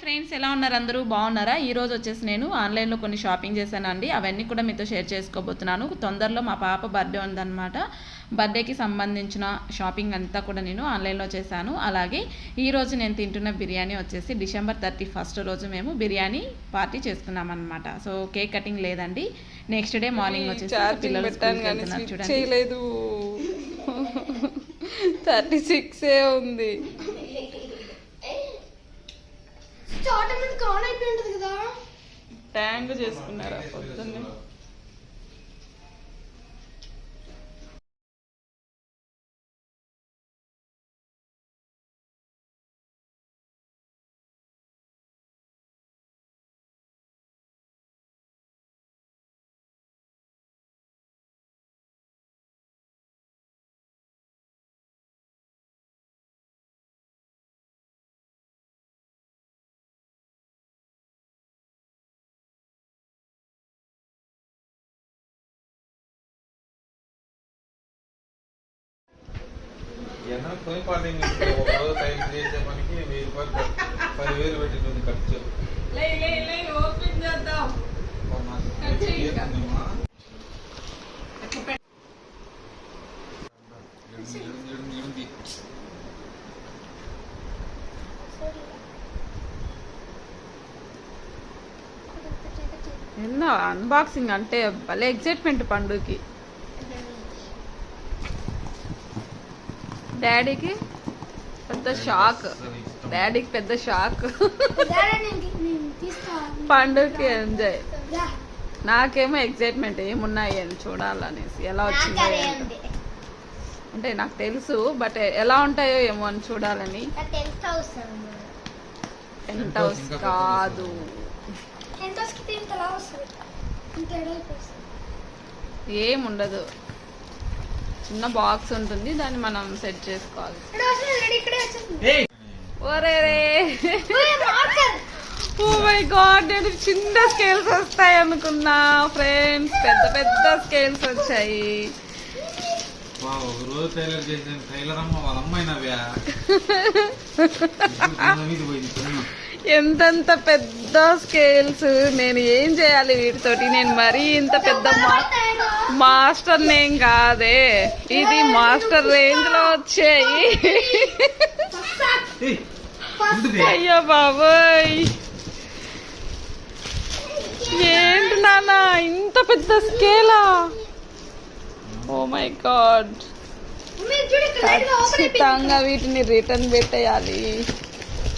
Friends ఎలా ఉన్నారు అందరూ? బాగున్నారా? ఈ రోజు వచ్చేసి నేను ఆన్లైన్లో కొన్ని షాపింగ్ చేశాను అండి అవన్నీ కూడా మీతో షేర్ చేసుకోబోతున్నాను. తొందరలో మా పాప బర్త్డే ఉందన్నమాట. బర్త్డేకి సంబంధించిన షాపింగ్ అంతా కూడా నేను ఆన్లైన్లో చేశాను. అలాగే ఈ రోజు నేను తింటున్న బిర్యానీ వచ్చేసి డిసెంబర్ థర్టీ ఫస్ట్ రోజు మేము బిర్యానీ పార్టీ చేసుకున్నాం అనమాట సో కేక్ కటింగ్ లేదండి. నెక్స్ట్ డే మార్నింగ్ వచ్చేసి పిల్లలు చూడండి. థర్టీ సిక్సే ఉంది ఆటోమేటిక్ ఆన్ అయిపోయి ఉంటుంది కదా ట్యాంక్ చేసుకున్నారా? పొద్దున్నే? ఎన్నో పోయి ఒక రోజు టైం చేసే పనికి వెయ్యి రూపాయలు. పదివేలు పెట్టింది ఖర్చు. అన్బాక్సింగ్ అంటే భలే ఎగ్జైట్మెంట్ పండుగకి. డాడీకి పెద్ద షాక్. డాడీకి పెద్ద షాక్. పండుగకి ఎంజాయ్. నాకేమో ఎగ్జైట్మెంట్ ఏమున్నాయి అని చూడాలనేసి ఎలా వచ్చిందో. అంటే నాకు తెలుసు బట్ ఎలా ఉంటాయో ఏమో అని చూడాలని. టెంట్ హౌస్ కాదు. ఏముండదు. చిన్న బాక్స్ ఉంటుంది దాన్ని మనం సెట్ చేసుకోవాలి. ఓ మై గాడ్ నేను చిన్న స్కేల్స్ వస్తాయి అనుకున్నా ఫ్రెండ్స్ పెద్ద పెద్ద స్కేల్స్ వచ్చాయి. టైలర్ చేసిన టైలర్ అమ్మ వాళ్ళ అమ్మాయి నవ్యా మీద పోయింది పెన్ను. ఎంతంత పెద్ద స్కేల్స్ నేను ఏం చేయాలి వీటితోటి? నేను మరీ ఇంత పెద్ద మా మాస్టర్ నేం కాదే. ఇది మాస్టర్ రేంజ్లో వచ్చాయి. అయ్యో బాబోయ్. ఏంటి నాన్న ఇంత పెద్ద స్కేలా? ఓ మై గాడ్ ఖచ్చితంగా వీటిని రిటర్న్ పెట్టేయాలి.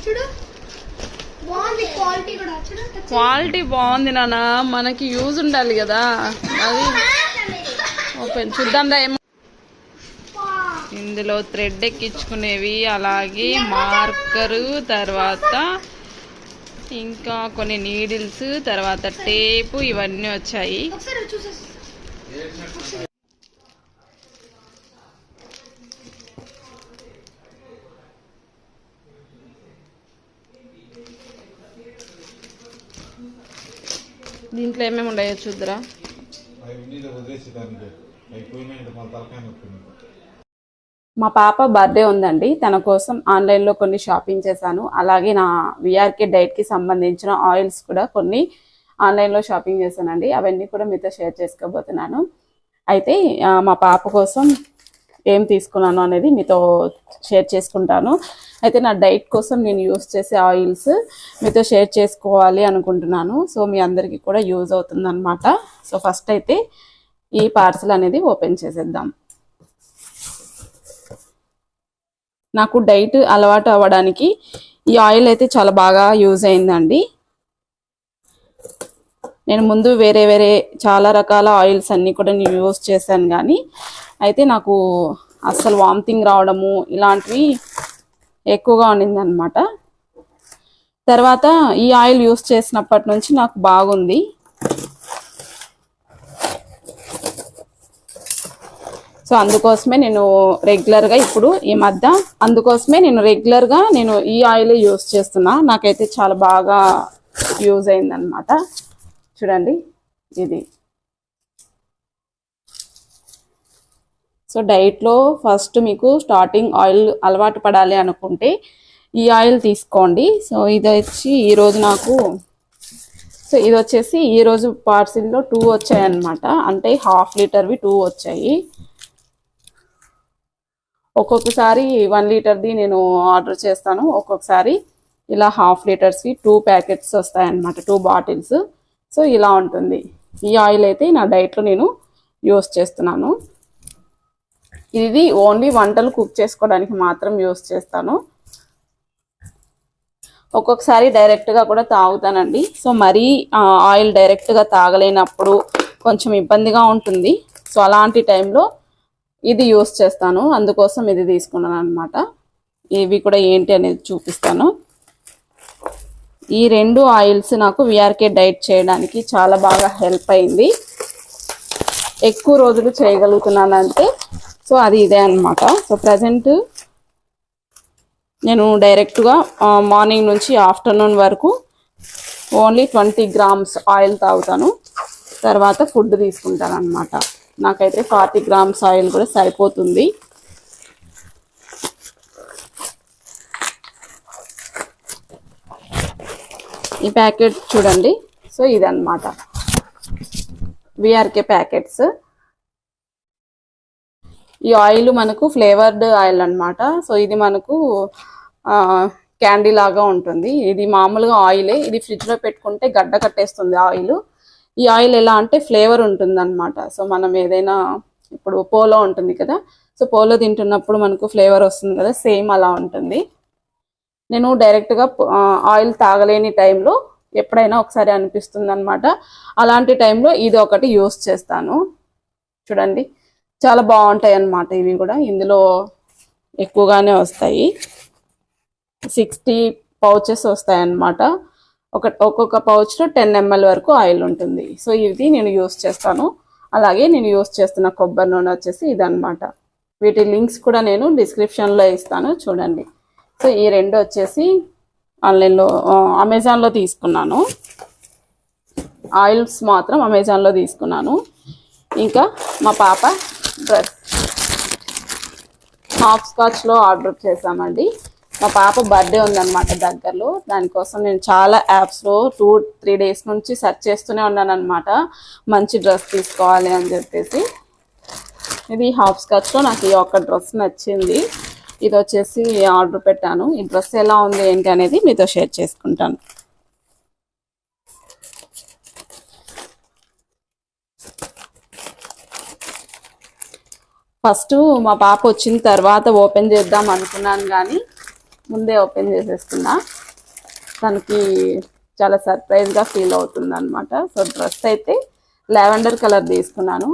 చూడు. క్వాలిటీ బాగుంది నాన్న. మనకి యూజ్ ఉండాలి కదా. అది ఓపెన్ చూద్దాం రా ఏమో. ఇందులో థ్రెడ్ ఎక్కించుకునేవి అలాగే మార్కరు తర్వాత ఇంకా కొన్ని నీడిల్స్ తర్వాత టేపు ఇవన్నీ వచ్చాయి. దీంట్లో ఏమేమి ఉన్నాయో చూద్దురా. మా పాప బర్త్డే ఉందండి. తన కోసం ఆన్లైన్లో కొన్ని షాపింగ్ చేశాను. అలాగే నా విఆర్కే డైట్కి సంబంధించిన ఆయిల్స్ కూడా కొన్ని ఆన్లైన్లో షాపింగ్ చేశానండి. అవన్నీ కూడా మీతో షేర్ చేసుకోబోతున్నాను. అయితే మా పాప కోసం ఏం తీసుకున్నాను అనేది మీతో షేర్ చేసుకుంటాను. అయితే నా డైట్ కోసం నేను యూస్ చేసే ఆయిల్స్ మీతో షేర్ చేసుకోవాలి అనుకుంటున్నాను. సో మీ అందరికీ కూడా యూజ్ అవుతుందన్నమాట. సో ఫస్ట్ అయితే ఈ పార్సల్ అనేది ఓపెన్ చేసేద్దాం. నాకు డైట్ అలవాటు అవ్వడానికి ఈ ఆయిల్ అయితే చాలా బాగా యూజ్ అయిందండి. నేను ముందు వేరే వేరే చాలా రకాల ఆయిల్స్ అన్నీ కూడా నేను యూజ్ చేశాను కానీ అయితే నాకు అస్సలు వామిటింగ్ రావడము ఇలాంటివి ఎక్కువగా ఉండింది అనమాట తర్వాత ఈ ఆయిల్ యూజ్ చేసినప్పటి నుంచి నాకు బాగుంది. సో అందుకోసమే నేను రెగ్యులర్గా ఇప్పుడు ఈ మధ్య అందుకోసమే నేను రెగ్యులర్గా నేను ఈ ఆయిల్ యూస్ చేస్తున్నా. నాకైతే చాలా బాగా యూజ్ అయిందనమాట చూడండి ఇది. సో డైట్లో ఫస్ట్ మీకు స్టార్టింగ్ ఆయిల్ అలవాటు పడాలి అనుకుంటే ఈ ఆయిల్ తీసుకోండి. సో ఇది వచ్చి ఈరోజు నాకు సో ఇది వచ్చేసి ఈరోజు పార్సిల్లో టూ వచ్చాయన్నమాట. అంటే హాఫ్ లీటర్వి టూ వచ్చాయి. ఒక్కొక్కసారి వన్ లీటర్ది నేను ఆర్డర్ చేస్తాను. ఒక్కొక్కసారి ఇలా హాఫ్ లీటర్స్వి టూ ప్యాకెట్స్ వస్తాయన్నమాట టూ బాటిల్స్. సో ఇలా ఉంటుంది. ఈ ఆయిల్ అయితే నా డైట్లో నేను యూస్ చేస్తున్నాను. ఇది ఓన్లీ వంటలు కుక్ చేసుకోవడానికి మాత్రం యూస్ చేస్తాను. ఒక్కొక్కసారి డైరెక్ట్గా కూడా తాగుతానండి. సో మరీ ఆయిల్ డైరెక్ట్గా తాగలేనప్పుడు కొంచెం ఇబ్బందిగా ఉంటుంది. సో అలాంటి టైంలో ఇది యూస్ చేస్తాను. అందుకోసం ఇది తీసుకున్నాను అనమాట ఇవి కూడా ఏంటి అనేది చూపిస్తాను. ఈ రెండు ఆయిల్స్ నాకు విఆర్కే డైట్ చేయడానికి చాలా బాగా హెల్ప్ అయింది. ఎక్కువ రోజులు చేయగలుగుతున్నానంటే సో అది ఇదే అన్నమాట. సో ప్రజెంట్ నేను డైరెక్ట్గా మార్నింగ్ నుంచి ఆఫ్టర్నూన్ వరకు ఓన్లీ ట్వంటీ గ్రామ్స్ ఆయిల్ తాగుతాను. తర్వాత ఫుడ్ తీసుకుంటాను అనమాట నాకైతే ఫార్టీ గ్రామ్స్ ఆయిల్ కూడా సరిపోతుంది. ఈ ప్యాకెట్ చూడండి. సో ఇదన్నమాట. VRK packets. ఈ ఆయిల్ మనకు ఫ్లేవర్డ్ ఆయిల్ అనమాట సో ఇది మనకు క్యాండీ లాగా ఉంటుంది. ఇది మామూలుగా ఆయిలే. ఇది ఫ్రిడ్జ్లో పెట్టుకుంటే గడ్డ కట్టేస్తుంది ఆయిల్. ఈ ఆయిల్ ఎలా అంటే ఫ్లేవర్ ఉంటుందన్నమాట. సో మనం ఏదైనా ఇప్పుడు పోలో ఉంటుంది కదా. సో పోలో తింటున్నప్పుడు మనకు ఫ్లేవర్ వస్తుంది కదా. సేమ్ అలా ఉంటుంది. నేను డైరెక్ట్గా ఆయిల్ తాగలేని టైంలో ఎప్పుడైనా ఒకసారి అనిపిస్తుంది అనమాట అలాంటి టైంలో ఇది ఒకటి యూస్ చేస్తాను. చూడండి. చాలా బాగుంటాయి అన్నమాట ఇవి కూడా. ఇందులో ఎక్కువగానే వస్తాయి. సిక్స్టీ పౌచెస్ వస్తాయి అన్నమాట ఒక ఒక్కొక్క పౌచ్లో టెన్ ఎంఎల్ వరకు ఆయిల్ ఉంటుంది. సో ఇది నేను యూస్ చేస్తాను. అలాగే నేను యూస్ చేస్తున్న కొబ్బరి నూనె వచ్చేసి ఇదన్నమాట. వీటి లింక్స్ కూడా నేను డిస్క్రిప్షన్లో ఇస్తాను. చూడండి. సో ఈ రెండు వచ్చేసి ఆన్లైన్లో అమెజాన్లో తీసుకున్నాను. ఆయిల్స్ మాత్రం అమెజాన్లో తీసుకున్నాను. ఇంకా మా పాప డ్రెస్ హాఫ్ స్కాచ్లో ఆర్డర్ చేశామండి. మా పాప బర్త్డే ఉందన్నమాట దగ్గరలో. దానికోసం నేను చాలా యాప్స్లో టూ త్రీ డేస్ నుంచి సెర్చ్ చేస్తూనే ఉన్నాను అనమాట మంచి డ్రెస్ తీసుకోవాలి అని చెప్పేసి. ఇది హాఫ్ స్కాచ్లో నాకు ఈ ఒక్క డ్రెస్ నచ్చింది. ఇది వచ్చేసి ఆర్డర్ పెట్టాను. ఈ డ్రెస్ ఎలా ఉంది ఏంటి అనేది మీతో షేర్ చేసుకుంటాను. ఫస్ట్ మా పాప వచ్చిన తర్వాత ఓపెన్ చేద్దాం అనుకున్నాను కానీ ముందే ఓపెన్ చేసేస్తున్నా. తనకి చాలా సర్ప్రైజ్గా ఫీల్ అవుతుంది అనమాట సో డ్రెస్ అయితే లావెండర్ కలర్ తీసుకున్నాను.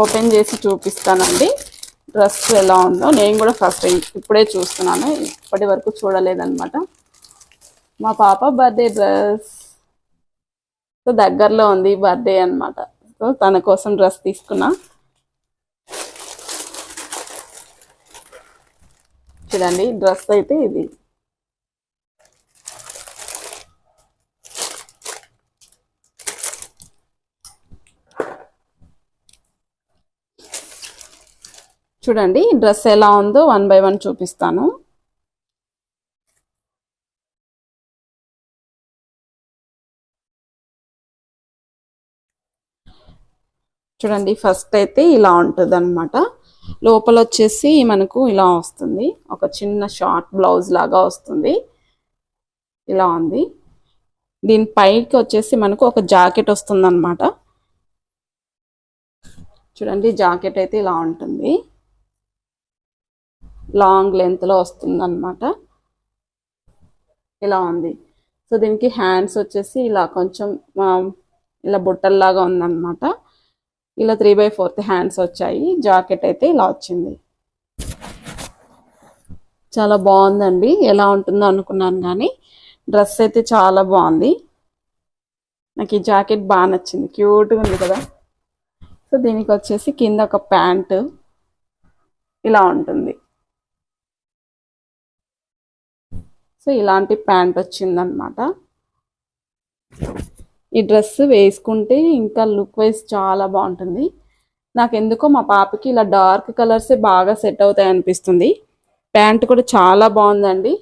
ఓపెన్ చేసి చూపిస్తానండి. డ్రెస్ ఎలా ఉందో నేను కూడా ఫస్ట్ ఇప్పుడే చూస్తున్నాను. ఇప్పటి వరకు చూడలేదన్నమాట. మా పాప బర్త్డే డ్రెస్ సో దగ్గరలో ఉంది బర్త్డే అన్నమాట. సో తన కోసం డ్రెస్ తీసుకున్నా. చూడండి డ్రెస్ అయితే ఇది. చూడండి డ్రెస్ ఎలా ఉందో వన్ బై వన్ చూపిస్తాను. చూడండి ఫస్ట్ అయితే ఇలా ఉంటుంది అనమాట లోపల వచ్చేసి మనకు ఇలా వస్తుంది. ఒక చిన్న షార్ట్ బ్లౌజ్ లాగా వస్తుంది. ఇలా ఉంది. దీని పైకి వచ్చేసి మనకు ఒక జాకెట్ వస్తుంది చూడండి జాకెట్ అయితే ఇలా ఉంటుంది. లాంగ్ లెంత్లో వస్తుందన్నమాట. ఇలా ఉంది. సో దీనికి హ్యాండ్స్ వచ్చేసి ఇలా కొంచెం ఇలా బుట్టల్లాగా ఉందన్నమాట. ఇలా త్రీ బై ఫోర్త్ హ్యాండ్స్ వచ్చాయి. జాకెట్ అయితే ఇలా వచ్చింది. చాలా బాగుందండి. ఎలా ఉంటుందో అనుకున్నాను కానీ డ్రెస్ అయితే చాలా బాగుంది. నాకు ఈ జాకెట్ బాగా నచ్చింది. క్యూట్గా ఉంది కదా. సో దీనికి వచ్చేసి కింద ఒక ప్యాంటు. ఇలా ఉంటుంది. సో ఇలాంటి ప్యాంట్ వచ్చిందనమాట ఈ డ్రెస్ వేసుకుంటే ఇంకా లుక్ వైజ్ చాలా బాగుంటుంది. నాకు ఎందుకో మా పాపకి ఇలా డార్క్ కలర్సే బాగా సెట్ అవుతాయి అనిపిస్తుంది. ప్యాంట్ కూడా చాలా బాగుందండి.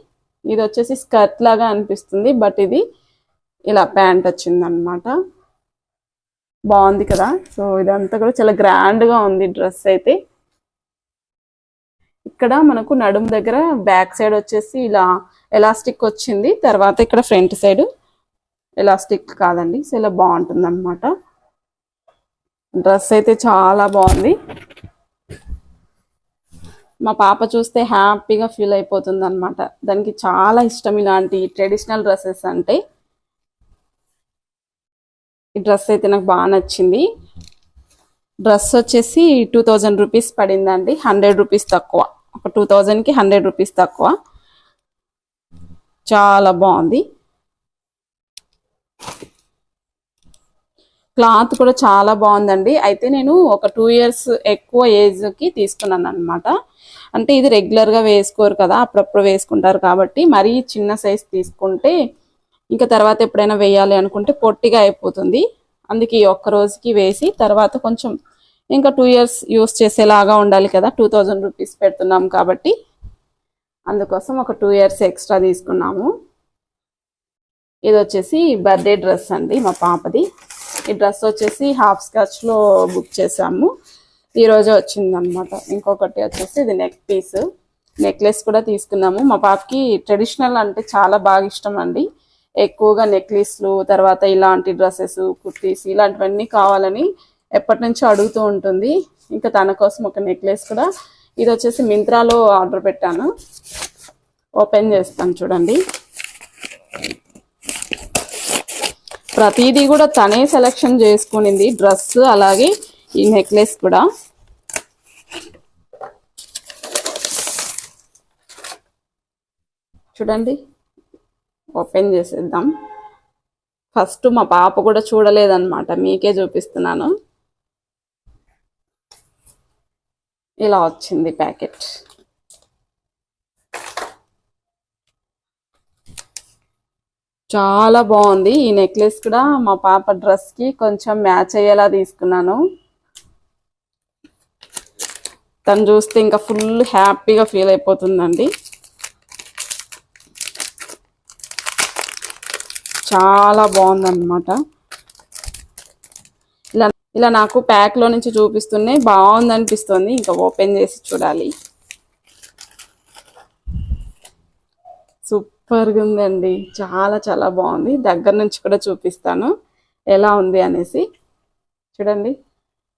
ఇది వచ్చేసి స్కర్ట్ లాగా అనిపిస్తుంది బట్ ఇది ఇలా ప్యాంట్ వచ్చిందనమాట బాగుంది కదా? సో ఇదంతా కూడా చాలా గ్రాండ్గా ఉంది డ్రెస్ అయితే. ఇక్కడ మనకు నడుము దగ్గర బ్యాక్ సైడ్ వచ్చేసి ఇలా ఎలాస్టిక్ వచ్చింది తర్వాత ఇక్కడ ఫ్రంట్ సైడ్ ఎలాస్టిక్ కాదండి సో ఇలా బాగుంటుంది అనమాట డ్రెస్ అయితే చాలా బాగుంది. మా పాప చూస్తే హ్యాపీగా ఫీల్ అయిపోతుంది అనమాట దానికి చాలా ఇష్టం ఇలాంటి ట్రెడిషనల్ డ్రెస్సెస్ అంటే. ఈ డ్రెస్ అయితే నాకు బాగా నచ్చింది. డ్రెస్ వచ్చేసి టూ థౌజండ్ రూపీస్ పడిందండి హండ్రెడ్ రూపీస్ తక్కువ. ఒక టూ థౌజండ్కి హండ్రెడ్ రూపీస్ తక్కువ. చాలా బాగుంది. క్లాత్ కూడా చాలా బాగుందండి. అయితే నేను ఒక టూ ఇయర్స్ ఎక్కువ ఏజ్కి తీసుకున్నాను అనమాట అంటే ఇది రెగ్యులర్గా వేసుకోరు కదా అప్పుడప్పుడు వేసుకుంటారు కాబట్టి మరీ చిన్న సైజ్ తీసుకుంటే ఇంకా తర్వాత ఎప్పుడైనా వేయాలి అనుకుంటే పొట్టిగా అయిపోతుంది. అందుకే ఈ ఒక్క రోజుకి వేసి తర్వాత కొంచెం ఇంకా టూ ఇయర్స్ యూస్ చేసేలాగా ఉండాలి కదా టూ థౌజండ్ రూపీస్ పెడుతున్నాం కాబట్టి. అందుకోసం ఒక టూ ఇయర్స్ ఎక్స్ట్రా తీసుకున్నాము. ఇది వచ్చేసి బర్త్డే డ్రెస్ అండి మా పాపది. ఈ డ్రెస్ వచ్చేసి హాఫ్ స్కాచ్లో బుక్ చేసాము ఈరోజే వచ్చిందనమాట వచ్చింది ఇంకొకటి వచ్చేసి ఇది నెక్ పీస్ నెక్లెస్ కూడా తీసుకున్నాము. మా పాపకి ట్రెడిషనల్ అంటే చాలా బాగా ఇష్టం అండి. ఎక్కువగా నెక్లెస్లు తర్వాత ఇలాంటి డ్రెస్సెస్ కుర్తీస్ ఇలాంటివన్నీ కావాలని ఎప్పటి నుంచో అడుగుతూ ఉంటుంది. ఇంకా తన కోసం ఒక నెక్లెస్ కూడా ఇది వచ్చేసి మింత్రాలో ఆర్డర్ పెట్టాను. ఓపెన్ చేస్తాను చూడండి. ప్రతిదీ కూడా తనే సెలెక్షన్ చేసుకునింది. డ్రెస్ అలాగే ఈ నెక్లెస్ కూడా. చూడండి. ఓపెన్ చేసేద్దాం. ఫస్ట్ మా పాప కూడా చూడలేదన్నమాట. మీకే చూపిస్తున్నాను. ఇలా వచ్చింది ప్యాకెట్. చాలా బాగుంది. ఈ నెక్లెస్ కూడా మా పాప డ్రెస్కి కొంచెం మ్యాచ్ అయ్యేలా తీసుకున్నాను. తను చూస్తే ఇంకా ఫుల్ హ్యాపీగా ఫీల్ అయిపోతుందండి. చాలా బాగుందన్నమాట. ఇలా నాకు ప్యాక్లో నుంచి చూపిస్తున్నాయి బాగుంది అనిపిస్తుంది ఇంకా ఓపెన్ చేసి చూడాలి. సూపర్గా ఉందండి. చాలా చాలా బాగుంది. దగ్గర నుంచి కూడా చూపిస్తాను. ఎలా ఉంది అనేసి. చూడండి.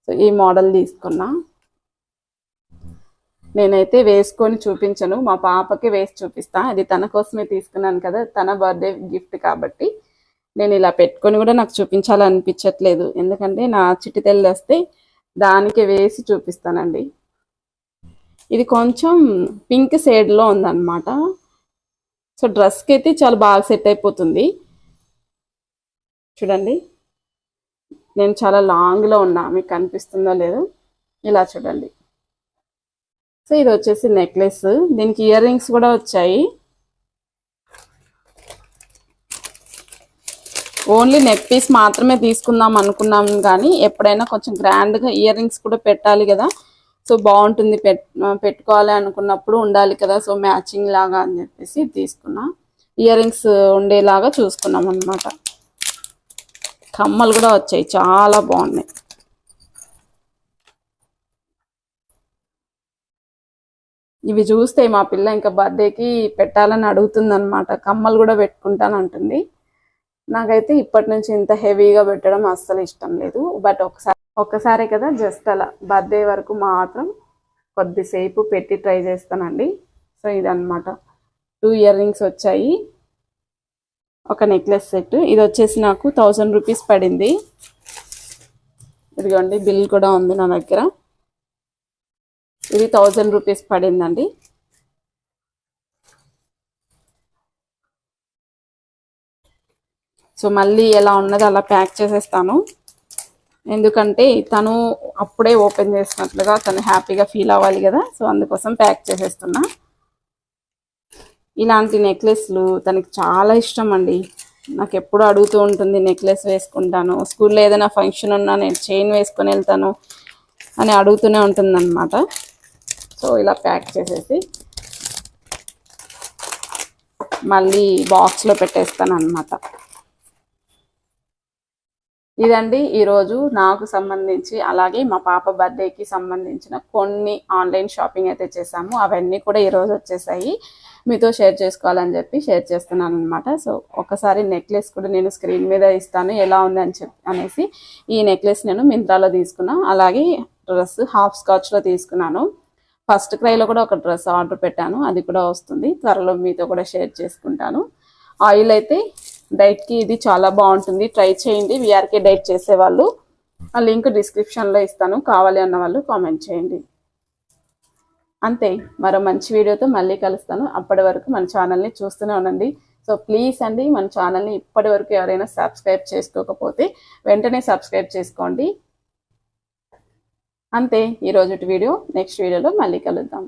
సో ఈ మోడల్ తీసుకున్నా. నేనైతే వేసుకొని చూపించను. మా పాపకి వేసి చూపిస్తా. అది తన కోసమే తీసుకున్నాను కదా. తన బర్త్డే గిఫ్ట్ కాబట్టి. నేను ఇలా పెట్టుకొని కూడా నాకు చూపించాలనిపించట్లేదు. ఎందుకంటే నా చిట్టి తెల్లి వస్తే దానికి వేసి చూపిస్తానండి. ఇది కొంచెం పింక్ షేడ్లో ఉందన్నమాట. సో డ్రెస్కి అయితే చాలా బాగా సెట్ అయిపోతుంది. చూడండి. నేను చాలా లాంగ్లో ఉన్నా మీకు కనిపిస్తుందో లేదో. ఇలా చూడండి. సో ఇది వచ్చేసి నెక్లెస్ దీనికి ఇయర్ రింగ్స్ కూడా వచ్చాయి. ఓన్లీ నెక్ పీస్ మాత్రమే తీసుకుందాం అనుకున్నాం కానీ ఎప్పుడైనా కొంచెం గ్రాండ్గా ఇయర్ రింగ్స్ కూడా పెట్టాలి కదా. సో బాగుంటుంది పెట్ పెట్టుకోవాలి అనుకున్నప్పుడు ఉండాలి కదా. సో మ్యాచింగ్ లాగా అని చెప్పేసి తీసుకున్నా. ఇయర్ రింగ్స్ ఉండేలాగా చూసుకున్నాం అనమాట కమ్మలు కూడా వచ్చాయి. చాలా బాగున్నాయి. ఇవి చూస్తే మా పిల్ల ఇంకా బర్త్డేకి పెట్టాలని అడుగుతుంది అనమాట కమ్మలు కూడా పెట్టుకుంటానంటుంది. నాకైతే ఇప్పటి నుంచి ఇంత హెవీగా పెట్టడం అస్సలు ఇష్టం లేదు. బట్ ఒకసారి ఒక్కసారే కదా జస్ట్ అలా బర్త్డే వరకు మాత్రం కొద్దిసేపు పెట్టి ట్రై చేస్తానండి. సో ఇదన్నమాట. టూ ఇయర్ రింగ్స్ వచ్చాయి. ఒక నెక్లెస్ సెట్. ఇది వచ్చేసి నాకు థౌజండ్ రూపీస్ పడింది. ఇదిగోండి బిల్ కూడా ఉంది నా దగ్గర. ఇది థౌజండ్ రూపీస్ పడిందండి. సో మళ్ళీ ఎలా ఉన్నది అలా ప్యాక్ చేసేస్తాను. ఎందుకంటే తను అప్పుడే ఓపెన్ చేసినట్లుగా తను హ్యాపీగా ఫీల్ అవ్వాలి కదా సో అందుకోసం ప్యాక్ చేసేస్తున్నా. ఇలాంటి నెక్లెస్లు తనకి చాలా ఇష్టం అండి. నాకు ఎప్పుడు అడుగుతూ ఉంటుంది నెక్లెస్ వేసుకుంటాను. స్కూల్లో ఏదైనా ఫంక్షన్ ఉన్నా నేను చైన్ వేసుకొని వెళ్తాను అని అడుగుతూనే ఉంటుందన్నమాట. సో ఇలా ప్యాక్ చేసేసి మళ్ళీ బాక్స్లో పెట్టేస్తాను అనమాట ఇదండి ఈరోజు నాకు సంబంధించి అలాగే మా పాప బర్త్డేకి సంబంధించిన కొన్ని ఆన్లైన్ షాపింగ్ అయితే చేసాము అవన్నీ కూడా ఈరోజు వచ్చేసాయి. మీతో షేర్ చేసుకోవాలని చెప్పి షేర్ చేస్తున్నాను అనమాట సో ఒకసారి నెక్లెస్ కూడా నేను స్క్రీన్ మీద ఇస్తాను. ఎలా ఉంది అని చెప్పి అనేసి ఈ నెక్లెస్ నేను మింత్రాలో తీసుకున్నా. అలాగే డ్రెస్ హాఫ్ స్కాచ్లో తీసుకున్నాను. ఫస్ట్ క్రైలో కూడా ఒక డ్రెస్ ఆర్డర్ పెట్టాను. అది కూడా వస్తుంది. త్వరలో మీతో కూడా షేర్ చేసుకుంటాను. ఆయిల్ అయితే డైట్కి ఇది చాలా బాగుంటుంది. ట్రై చేయండి. విఆర్కే డైట్ చేసేవాళ్ళు. ఆ లింక్ డిస్క్రిప్షన్లో ఇస్తాను. కావాలి అన్న వాళ్ళు కామెంట్ చేయండి. అంతే. మరో మంచి వీడియోతో మళ్ళీ కలుస్తాను. అప్పటి వరకు మన ఛానల్ని చూస్తూనే ఉండండి. సో ప్లీజ్ అండి మన ఛానల్ని ఇప్పటి వరకు ఎవరైనా సబ్స్క్రైబ్ చేసుకోకపోతే వెంటనే సబ్స్క్రైబ్ చేసుకోండి. అంతే. ఈరోజు వీడియో. నెక్స్ట్ వీడియోలో మళ్ళీ కలుద్దాం.